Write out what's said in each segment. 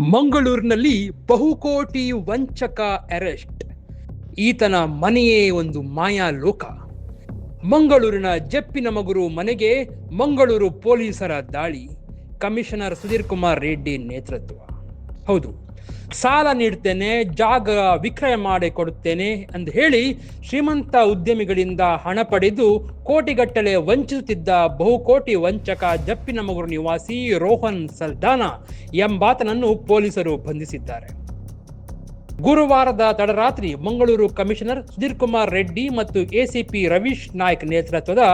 ಮಂಗಳೂರಿನಲ್ಲಿ ಬಹುಕೋಟಿ ವಂಚಕ ಅರೆಸ್ಟ್. ಈತನ ಮನೆಯೇ ಒಂದು ಮಾಯಾ ಲೋಕ ಮಂಗಳೂರಿನ ಜಪ್ಪಿನ ಮಗುರು ಮನೆಗೆ ಮಂಗಳೂರು ಪೊಲೀಸರ ದಾಳಿ. ಕಮಿಷನರ್ ಸುಧೀರ್ ಕುಮಾರ್ ರೆಡ್ಡಿ ನೇತೃತ್ವ. ಹೌದು. ಸಾಲ ನೀಡ್ತೇನೆ, ಜಾಗ ವಿಕ್ರಯ ಮಾಡಿ ಕೊಡುತ್ತೇನೆ ಅಂತ ಹೇಳಿ ಶ್ರೀಮಂತ ಉದ್ಯಮಿಗಳಿಂದ ಹಣ ಪಡೆದು ಕೋಟಿಗಟ್ಟಲೆ ವಂಚಿಸುತ್ತಿದ್ದ ಬಹುಕೋಟಿ ವಂಚಕ ಜಪ್ಪಿನ ಮಗುರು ನಿವಾಸಿ ರೋಹನ್ ಸಲ್ದಾನ ಎಂಬಾತನನ್ನು ಪೊಲೀಸರು ಬಂಧಿಸಿದ್ದಾರೆ. ಗುರುವಾರದ ತಡರಾತ್ರಿ ಮಂಗಳೂರು ಕಮಿಷನರ್ ಸುಧೀರ್ ಕುಮಾರ್ ರೆಡ್ಡಿ ಮತ್ತು ಎಸಿಪಿ ರವೀಶ್ ನಾಯ್ಕ್ ನೇತೃತ್ವದ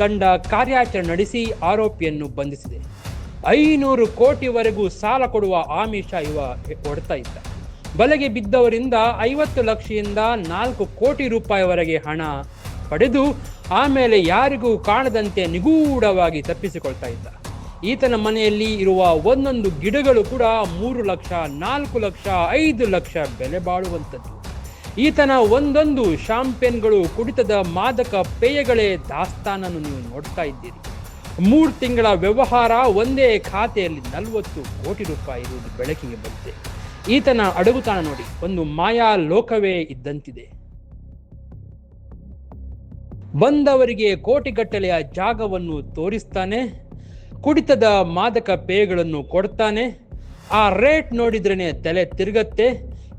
ತಂಡ ಕಾರ್ಯಾಚರಣೆ ನಡೆಸಿ ಆರೋಪಿಯನ್ನು ಬಂಧಿಸಿದೆ. ಐನೂರು ಕೋಟಿವರೆಗೂ ಸಾಲ ಕೊಡುವ ಆಮಿಷ ಇವ ಕೊಡ್ತಾ ಇದ್ದ ಬಲೆಗೆ ಬಿದ್ದವರಿಂದ ಐವತ್ತು ಲಕ್ಷದಿಂದ ನಾಲ್ಕು ಕೋಟಿ ರೂಪಾಯಿವರೆಗೆ ಹಣ ಪಡೆದು ಆಮೇಲೆ ಯಾರಿಗೂ ಕಾಣದಂತೆ ನಿಗೂಢವಾಗಿ ತಪ್ಪಿಸಿಕೊಳ್ತಾ ಇದ್ದ ಈತನ ಮನೆಯಲ್ಲಿ ಇರುವ ಒಂದೊಂದು ಗಿಡಗಳು ಕೂಡ ಮೂರು ಲಕ್ಷ, ನಾಲ್ಕು ಲಕ್ಷ, ಐದು ಲಕ್ಷ ಬೆಲೆ ಬಾಳುವಂಥದ್ದು. ಈತನ ಒಂದೊಂದು ಶಾಂಪೇನ್ಗಳು ಕುಡಿತದ ಮಾದಕ ಪೇಯಗಳೇ ದಾಸ್ತಾನನ್ನು ನೀವು ನೋಡ್ತಾ ಇದ್ದೀರಿ. ಮೂರು ತಿಂಗಳ ವ್ಯವಹಾರ ಒಂದೇ ಖಾತೆಯಲ್ಲಿ ನಲವತ್ತು ಕೋಟಿ ರೂಪಾಯಿ ಇರುವುದು ಬೆಳಕಿಗೆ ಬಂದಿದೆ. ಈತನ ಅಡಗುತಾಣ ನೋಡಿ, ಒಂದು ಮಾಯಾ ಲೋಕವೇ ಇದ್ದಂತಿದೆ. ಬಂದವರಿಗೆ ಕೋಟಿಗಟ್ಟಲೆಯ ಜಾಗವನ್ನು ತೋರಿಸ್ತಾನೆ, ಕುಡಿತದ ಮಾದಕ ಪೇಯಗಳನ್ನು ಕೊಡ್ತಾನೆ, ಆ ರೇಟ್ ನೋಡಿದ್ರೇ ತಲೆ ತಿರುಗತ್ತೆ.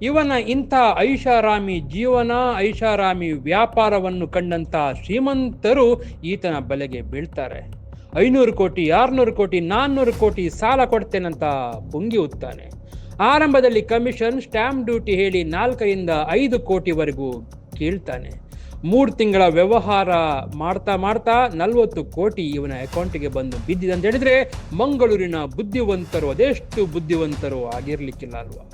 ಇವನ ಇಂಥ ಐಷಾರಾಮಿ ಜೀವನ, ಐಷಾರಾಮಿ ವ್ಯಾಪಾರವನ್ನು ಕಂಡಂತ ಶ್ರೀಮಂತರು ಈತನ ಬಲೆಗೆ ಬೀಳ್ತಾರೆ. ಐನೂರು ಕೋಟಿ, ಆರ್ನೂರು ಕೋಟಿ, ನಾನ್ನೂರು ಕೋಟಿ ಸಾಲ ಕೊಡ್ತೇನಂತ ಪುಂಗಿ ಉತ್ತಾನೆ. ಆರಂಭದಲ್ಲಿ ಕಮಿಷನ್ ಸ್ಟ್ಯಾಂಪ್ ಡ್ಯೂಟಿ ಹೇಳಿ ನಾಲ್ಕರಿಂದ ಐದು ಕೋಟಿವರೆಗೂ ಕೀಳ್ತಾನೆ. ಮೂರು ತಿಂಗಳ ವ್ಯವಹಾರ ಮಾಡ್ತಾ ಮಾಡ್ತಾ ನಲ್ವತ್ತು ಕೋಟಿ ಇವನ ಅಕೌಂಟಿಗೆ ಬಂದು ಬಿದ್ದಿದೆ ಅಂತ ಹೇಳಿದ್ರೆ ಮಂಗಳೂರಿನ ಬುದ್ಧಿವಂತರು ಅದೆಷ್ಟು ಬುದ್ಧಿವಂತರು ಆಗಿರ್ಲಿಕ್ಕಿಲ್ಲ ಅಲ್ವಾ?